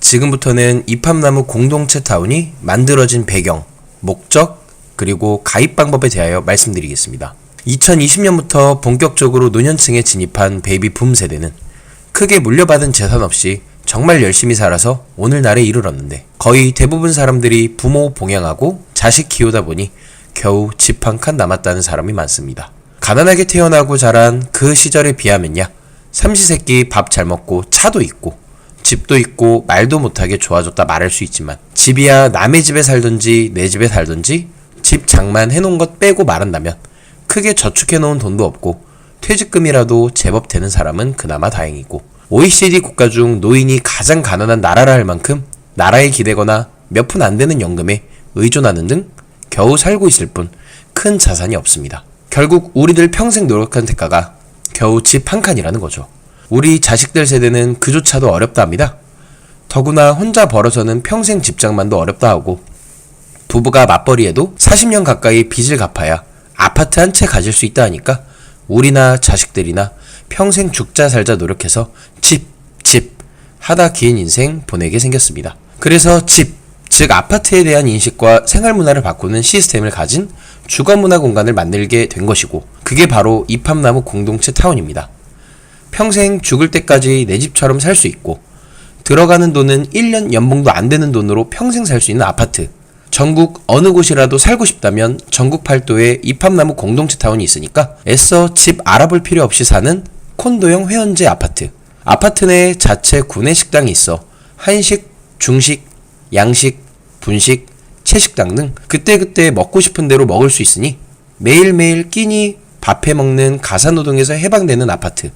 지금부터는 입합나무 공동체 타운이 만들어진 배경, 목적, 그리고 가입 방법에 대하여 말씀드리겠습니다. 2020년부터 본격적으로 노년층에 진입한 베이비 붐 세대는 크게 물려받은 재산 없이 정말 열심히 살아서 오늘날에 이르렀는데 거의 대부분 사람들이 부모 봉양하고 자식 키우다 보니 겨우 집 한 칸 남았다는 사람이 많습니다. 가난하게 태어나고 자란 그 시절에 비하면야 삼시세끼 밥 잘 먹고 차도 있고 집도 있고 말도 못하게 좋아졌다 말할 수 있지만 집이야 남의 집에 살든지 내 집에 살든지 집 장만 해놓은 것 빼고 말한다면 크게 저축해놓은 돈도 없고 퇴직금이라도 제법 되는 사람은 그나마 다행이고 OECD 국가 중 노인이 가장 가난한 나라라 할 만큼 나라에 기대거나 몇 푼 안 되는 연금에 의존하는 등 겨우 살고 있을 뿐 큰 자산이 없습니다. 결국 우리들 평생 노력한 대가가 겨우 집 한 칸이라는 거죠. 우리 자식들 세대는 그조차도 어렵다 합니다. 더구나 혼자 벌어서는 평생 집장만도 어렵다 하고 부부가 맞벌이해도 40년 가까이 빚을 갚아야 아파트 한 채 가질 수 있다 하니까 우리나 자식들이나 평생 죽자 살자 노력해서 집, 집 하다 긴 인생 보내게 생겼습니다. 그래서 집, 즉 아파트에 대한 인식과 생활 문화를 바꾸는 시스템을 가진 주거 문화 공간을 만들게 된 것이고 그게 바로 입합나무 공동체 타운입니다. 평생 죽을 때까지 내 집처럼 살 수 있고 들어가는 돈은 1년 연봉도 안 되는 돈으로 평생 살 수 있는 아파트. 전국 어느 곳이라도 살고 싶다면 전국 팔도에 입합나무 공동체 타운이 있으니까 애써 집 알아볼 필요 없이 사는 콘도형 회원제 아파트. 아파트 내 자체 구내 식당이 있어 한식, 중식, 양식, 분식, 채식당 등 그때그때 먹고 싶은 대로 먹을 수 있으니 매일매일 끼니 밥해 먹는 가사노동에서 해방되는 아파트.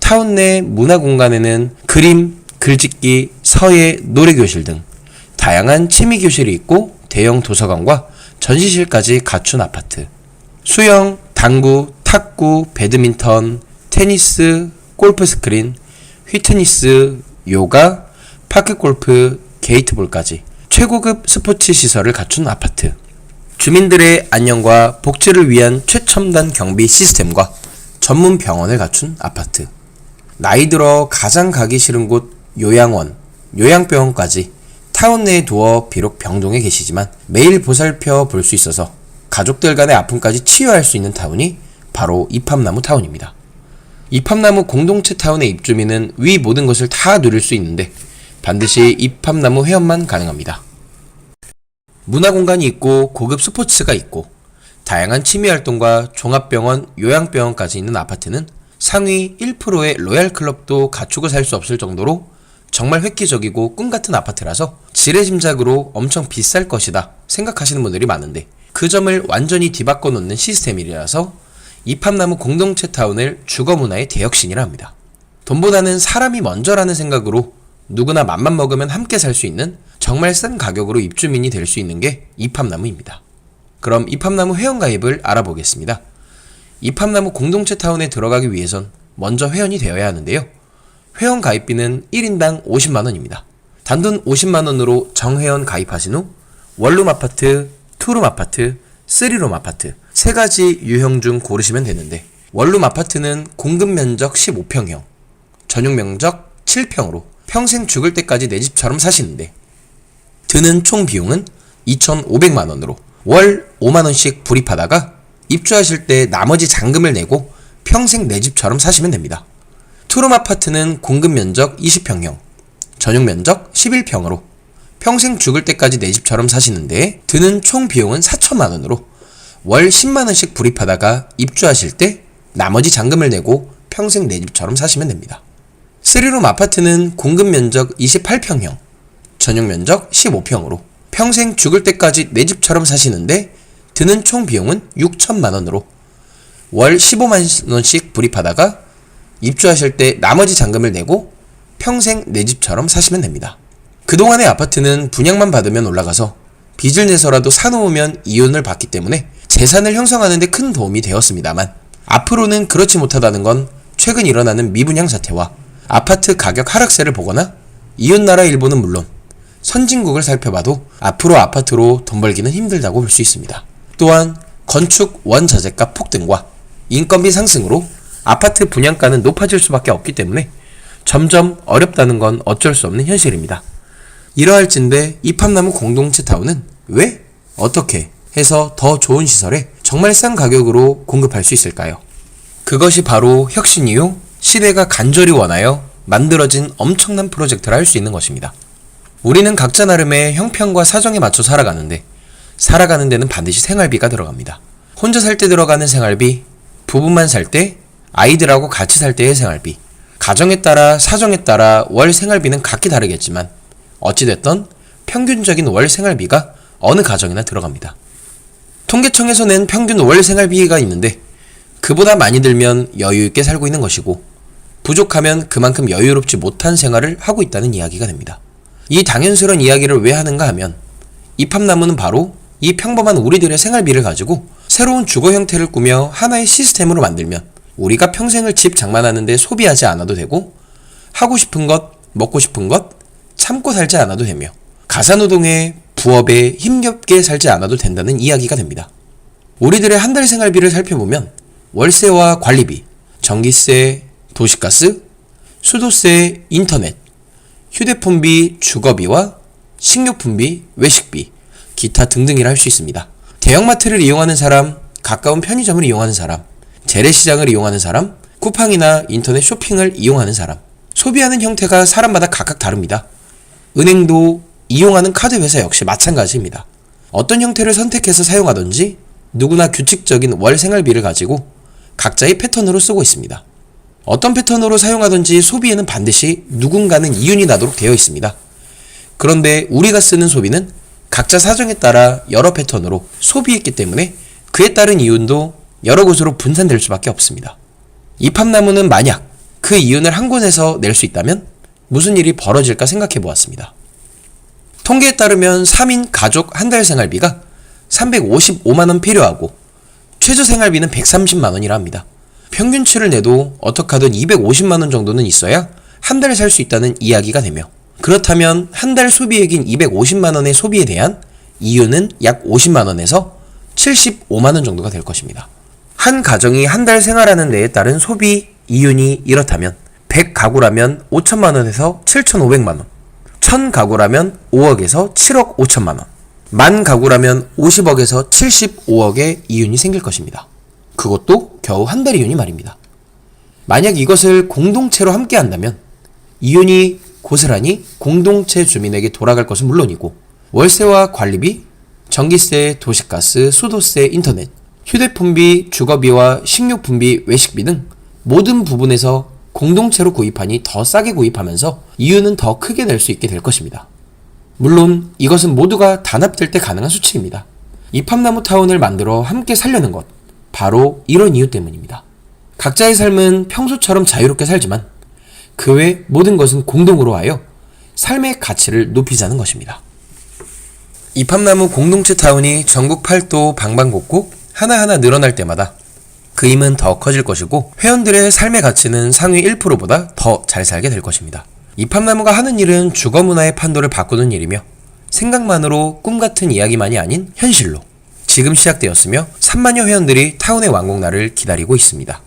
타운 내 문화 공간에는 그림, 글짓기, 서예, 노래교실 등 다양한 취미 교실이 있고 대형 도서관과 전시실까지 갖춘 아파트. 수영, 당구, 탁구, 배드민턴, 테니스, 골프 스크린, 휘트니스, 요가, 파크 골프, 게이트볼까지 최고급 스포츠 시설을 갖춘 아파트. 주민들의 안녕과 복지를 위한 최첨단 경비 시스템과 전문 병원을 갖춘 아파트. 나이 들어 가장 가기 싫은 곳 요양원, 요양병원까지 타운 내에 두어 비록 병동에 계시지만 매일 보살펴 볼 수 있어서 가족들 간의 아픔까지 치유할 수 있는 타운이 바로 입합나무 타운입니다. 입합나무 공동체 타운의 입주민은 위 모든 것을 다 누릴 수 있는데 반드시 입합나무 회원만 가능합니다. 문화 공간이 있고 고급 스포츠가 있고 다양한 취미 활동과 종합병원, 요양병원까지 있는 아파트는 상위 1%의 로얄클럽도 갖추고 살수 없을 정도로 정말 획기적이고 꿈같은 아파트라서 지레짐작으로 엄청 비쌀 것이다 생각하시는 분들이 많은데 그 점을 완전히 뒤바꿔 놓는 시스템이라서 입합나무 공동체 타운을 주거문화의 대혁신이라 합니다. 돈보다는 사람이 먼저라는 생각으로 누구나 맘만 먹으면 함께 살 수 있는 정말 싼 가격으로 입주민이 될 수 있는 게 입합나무입니다. 그럼 입합나무 회원가입을 알아보겠습니다. 입합나무 공동체 타운에 들어가기 위해선 먼저 회원이 되어야 하는데요. 회원 가입비는 1인당 50만원입니다. 단돈 50만원으로 정회원 가입하신 후 원룸 아파트, 투룸 아파트, 쓰리룸 아파트 세 가지 유형 중 고르시면 되는데 원룸 아파트는 공급 면적 15평형, 전용 면적 7평으로 평생 죽을 때까지 내 집처럼 사시는데 드는 총 비용은 2,500만원으로 월 5만원씩 불입하다가 입주하실 때 나머지 잔금을 내고 평생 내 집처럼 사시면 됩니다. 투룸 아파트는 공급 면적 20평형, 전용 면적 11평으로 평생 죽을 때까지 내 집처럼 사시는데 드는 총 비용은 4천만 원으로 월 10만 원씩 불입하다가 입주하실 때 나머지 잔금을 내고 평생 내 집처럼 사시면 됩니다. 쓰리룸 아파트는 공급 면적 28평형, 전용 면적 15평으로 평생 죽을 때까지 내 집처럼 사시는데 드는 총 비용은 6천만 원으로 월 15만 원씩 불입하다가 입주하실 때 나머지 잔금을 내고 평생 내 집처럼 사시면 됩니다. 그동안의 아파트는 분양만 받으면 올라가서 빚을 내서라도 사놓으면 이윤을 받기 때문에 재산을 형성하는 데 큰 도움이 되었습니다만 앞으로는 그렇지 못하다는 건 최근 일어나는 미분양 사태와 아파트 가격 하락세를 보거나 이웃나라 일본은 물론 선진국을 살펴봐도 앞으로 아파트로 돈 벌기는 힘들다고 볼 수 있습니다. 또한 건축 원자재가 폭등과 인건비 상승으로 아파트 분양가는 높아질 수밖에 없기 때문에 점점 어렵다는 건 어쩔 수 없는 현실입니다. 이러할진데 이팝나무 공동체 타운은 왜? 어떻게 해서 더 좋은 시설에 정말 싼 가격으로 공급할 수 있을까요? 그것이 바로 혁신 이후 시대가 간절히 원하여 만들어진 엄청난 프로젝트라 할수 있는 것입니다. 우리는 각자 나름의 형편과 사정에 맞춰 살아가는데 살아가는 데는 반드시 생활비가 들어갑니다. 혼자 살 때 들어가는 생활비, 부부만 살 때, 아이들하고 같이 살 때의 생활비, 가정에 따라 사정에 따라 월 생활비는 각기 다르겠지만 어찌됐던 평균적인 월 생활비가 어느 가정이나 들어갑니다. 통계청에서 낸 평균 월 생활비가 있는데 그보다 많이 들면 여유 있게 살고 있는 것이고 부족하면 그만큼 여유롭지 못한 생활을 하고 있다는 이야기가 됩니다. 이 당연스러운 이야기를 왜 하는가 하면 이팝나무는 바로 이 평범한 우리들의 생활비를 가지고 새로운 주거 형태를 꾸며 하나의 시스템으로 만들면 우리가 평생을 집 장만하는데 소비하지 않아도 되고 하고 싶은 것, 먹고 싶은 것 참고 살지 않아도 되며 가사노동에 부업에 힘겹게 살지 않아도 된다는 이야기가 됩니다. 우리들의 한 달 생활비를 살펴보면 월세와 관리비, 전기세, 도시가스, 수도세, 인터넷, 휴대폰비, 주거비와 식료품비, 외식비, 기타 등등이라 할 수 있습니다. 대형마트를 이용하는 사람, 가까운 편의점을 이용하는 사람, 재래시장을 이용하는 사람, 쿠팡이나 인터넷 쇼핑을 이용하는 사람, 소비하는 형태가 사람마다 각각 다릅니다. 은행도 이용하는 카드 회사 역시 마찬가지입니다. 어떤 형태를 선택해서 사용하든지 누구나 규칙적인 월 생활비를 가지고 각자의 패턴으로 쓰고 있습니다. 어떤 패턴으로 사용하든지 소비에는 반드시 누군가는 이윤이 나도록 되어 있습니다. 그런데 우리가 쓰는 소비는 각자 사정에 따라 여러 패턴으로 소비했기 때문에 그에 따른 이윤도 여러 곳으로 분산될 수밖에 없습니다. 이 팝나무는 만약 그 이윤을 한 곳에서 낼 수 있다면 무슨 일이 벌어질까 생각해 보았습니다. 통계에 따르면 3인 가족 한 달 생활비가 355만원 필요하고 최저 생활비는 130만원이라 합니다. 평균치를 내도 어떻게 하든 250만원 정도는 있어야 한 달 살 수 있다는 이야기가 되며 그렇다면 한 달 소비액인 250만 원의 소비에 대한 이윤은 약 50만 원에서 75만 원 정도가 될 것입니다. 한 가정이 한 달 생활하는 데에 따른 소비 이윤이 이렇다면 100가구라면 5천만 원에서 7,500만 원 1000가구라면 5억에서 7억 5천만 원 만 가구라면 50억에서 75억의 이윤이 생길 것입니다. 그것도 겨우 한 달 이윤이 말입니다. 만약 이것을 공동체로 함께 한다면 이윤이 고스란히 공동체 주민에게 돌아갈 것은 물론이고 월세와 관리비, 전기세, 도시가스, 수도세, 인터넷, 휴대폰비, 주거비와 식료품비, 외식비 등 모든 부분에서 공동체로 구입하니 더 싸게 구입하면서 이윤은 더 크게 낼 수 있게 될 것입니다. 물론 이것은 모두가 단합될 때 가능한 수치입니다. 이팝나무 타운을 만들어 함께 살려는 것. 바로 이런 이유 때문입니다. 각자의 삶은 평소처럼 자유롭게 살지만 그 외 모든 것은 공동으로 하여 삶의 가치를 높이자는 것입니다. 이팝나무 공동체 타운이 전국 팔도 방방곡곡 하나하나 늘어날 때마다 그 힘은 더 커질 것이고 회원들의 삶의 가치는 상위 1%보다 더 잘 살게 될 것입니다. 이팝나무가 하는 일은 주거 문화의 판도를 바꾸는 일이며 생각만으로 꿈 같은 이야기만이 아닌 현실로 지금 시작되었으며 3만여 회원들이 타운의 완공날을 기다리고 있습니다.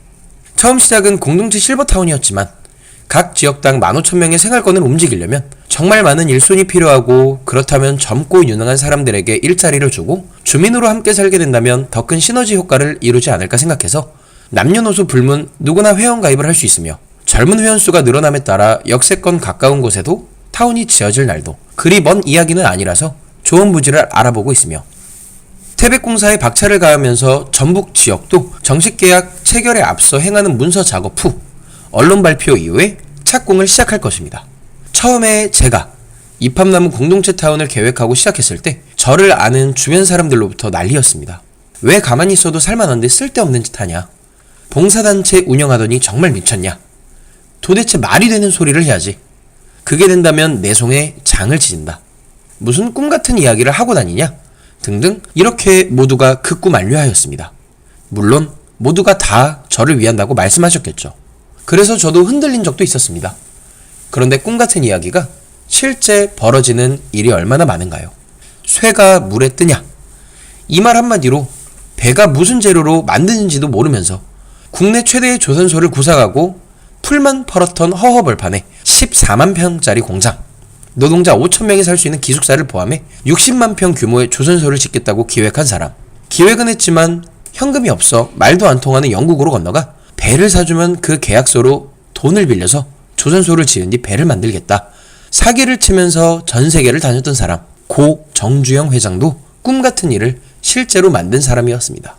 처음 시작은 공동체 실버타운이었지만 각 지역당 15,000명의 생활권을 움직이려면 정말 많은 일손이 필요하고 그렇다면 젊고 유능한 사람들에게 일자리를 주고 주민으로 함께 살게 된다면 더 큰 시너지 효과를 이루지 않을까 생각해서 남녀노소 불문 누구나 회원 가입을 할 수 있으며 젊은 회원 수가 늘어남에 따라 역세권 가까운 곳에도 타운이 지어질 날도 그리 먼 이야기는 아니라서 좋은 부지를 알아보고 있으며 태백공사에 박차를 가하면서 전북 지역도 정식 계약 체결에 앞서 행하는 문서 작업 후 언론 발표 이후에 착공을 시작할 것입니다. 처음에 제가 이팝나무 공동체 타운을 계획하고 시작했을 때 저를 아는 주변 사람들로부터 난리였습니다. 왜 가만히 있어도 살만한데 쓸데없는 짓 하냐? 봉사단체 운영하더니 정말 미쳤냐? 도대체 말이 되는 소리를 해야지. 그게 된다면 내 손에 장을 지진다. 무슨 꿈 같은 이야기를 하고 다니냐? 등등 이렇게 모두가 극구 만류하였습니다. 물론 모두가 다 저를 위한다고 말씀하셨겠죠. 그래서 저도 흔들린 적도 있었습니다. 그런데 꿈 같은 이야기가 실제 벌어지는 일이 얼마나 많은가요? 쇠가 물에 뜨냐? 이 말 한마디로 배가 무슨 재료로 만드는지도 모르면서 국내 최대의 조선소를 구상하고 풀만 펄었던 허허벌판에 14만 평짜리 공장 노동자 5천 명이 살 수 있는 기숙사를 포함해 60만 평 규모의 조선소를 짓겠다고 기획한 사람. 기획은 했지만 현금이 없어 말도 안 통하는 영국으로 건너가 배를 사주면 그 계약서로 돈을 빌려서 조선소를 지은 뒤 배를 만들겠다. 사기를 치면서 전 세계를 다녔던 사람. 고 정주영 회장도 꿈 같은 일을 실제로 만든 사람이었습니다.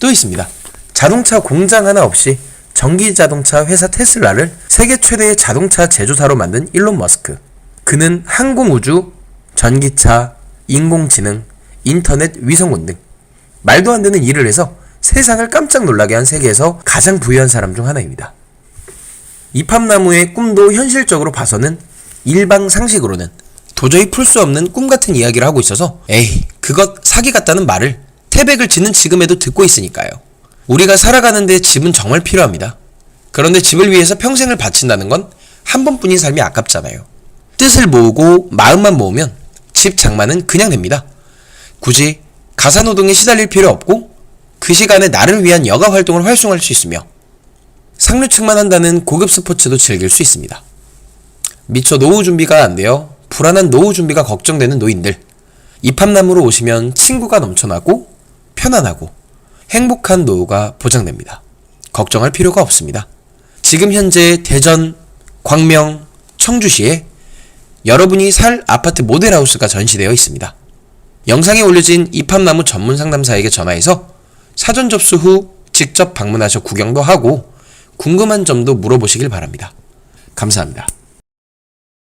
또 있습니다. 자동차 공장 하나 없이 전기 자동차 회사 테슬라를 세계 최대의 자동차 제조사로 만든 일론 머스크. 그는 항공우주, 전기차, 인공지능, 인터넷, 위성군 등 말도 안 되는 일을 해서 세상을 깜짝 놀라게 한 세계에서 가장 부유한 사람 중 하나입니다. 이팝나무의 꿈도 현실적으로 봐서는 일방 상식으로는 도저히 풀 수 없는 꿈 같은 이야기를 하고 있어서 에이 그것 사기 같다는 말을 태백을 짓는 지금에도 듣고 있으니까요. 우리가 살아가는데 집은 정말 필요합니다. 그런데 집을 위해서 평생을 바친다는 건 한 번뿐인 삶이 아깝잖아요. 뜻을 모으고 마음만 모으면 집 장만은 그냥 됩니다. 굳이 가사노동에 시달릴 필요 없고 그 시간에 나를 위한 여가 활동을 활성화할 수 있으며 상류층만 한다는 고급 스포츠도 즐길 수 있습니다. 미처 노후 준비가 안 되어 불안한 노후 준비가 걱정되는 노인들. 이팝나무로 오시면 친구가 넘쳐나고 편안하고 행복한 노후가 보장됩니다. 걱정할 필요가 없습니다. 지금 현재 대전, 광명, 청주시에 여러분이 살 아파트 모델하우스가 전시되어 있습니다. 영상에 올려진 이팝나무 전문 상담사에게 전화해서 사전 접수 후 직접 방문하셔 구경도 하고 궁금한 점도 물어보시길 바랍니다. 감사합니다.